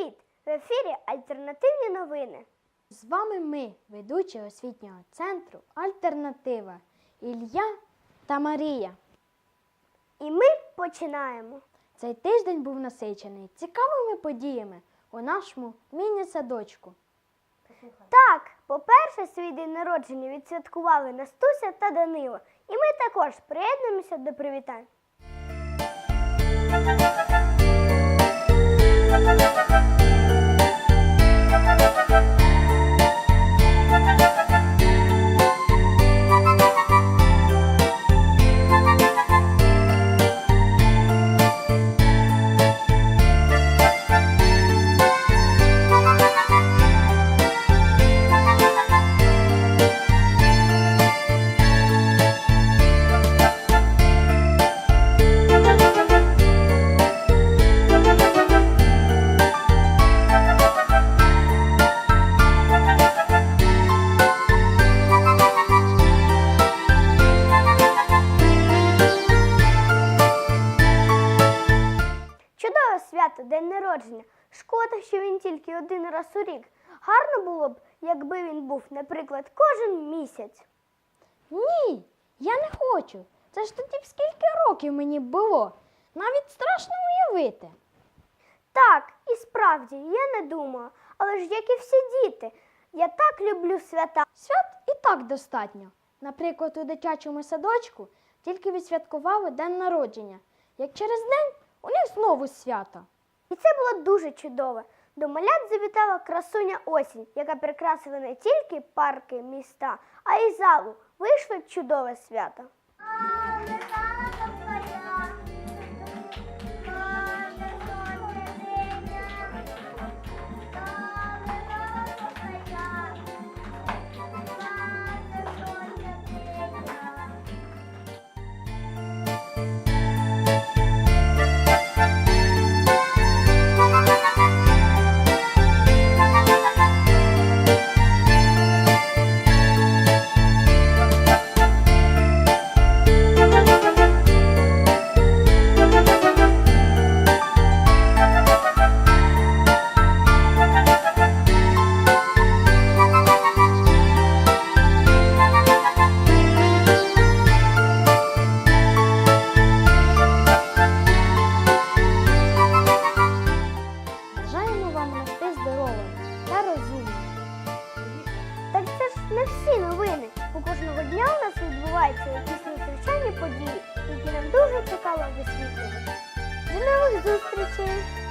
Привіт! В ефірі Альтернативні новини. З вами ми, ведучі освітнього центру Альтернатива Ілля та Марія. І ми починаємо. Цей тиждень був насичений цікавими подіями у нашому міні-садочку. Так, по-перше, свій день народження відсвяткували Настуся та Данило. І ми також приєднуємося до привітань. Народження. Шкода, що він тільки один раз у рік. Гарно було б, якби він був, наприклад, кожен місяць. Ні, я не хочу. Це ж тоді б скільки років мені було. Навіть страшно уявити. Так, і справді, я не думала. Але ж як і всі діти, я так люблю свята. Свят і так достатньо. Наприклад, у дитячому садочку тільки відсвяткували день народження. Як через день у них знову свято. І це було дуже чудово. До малят завітала красуня осінь, яка прикрасила не тільки парки міста, а й залу. Вийшло чудове свято. Вам рости здоровим та розумним. Так це ж не всі новини. Бо кожного дня у нас відбуваються якісь незвичайні події, які нам дуже цікаво висвітлювати. До нових зустрічей!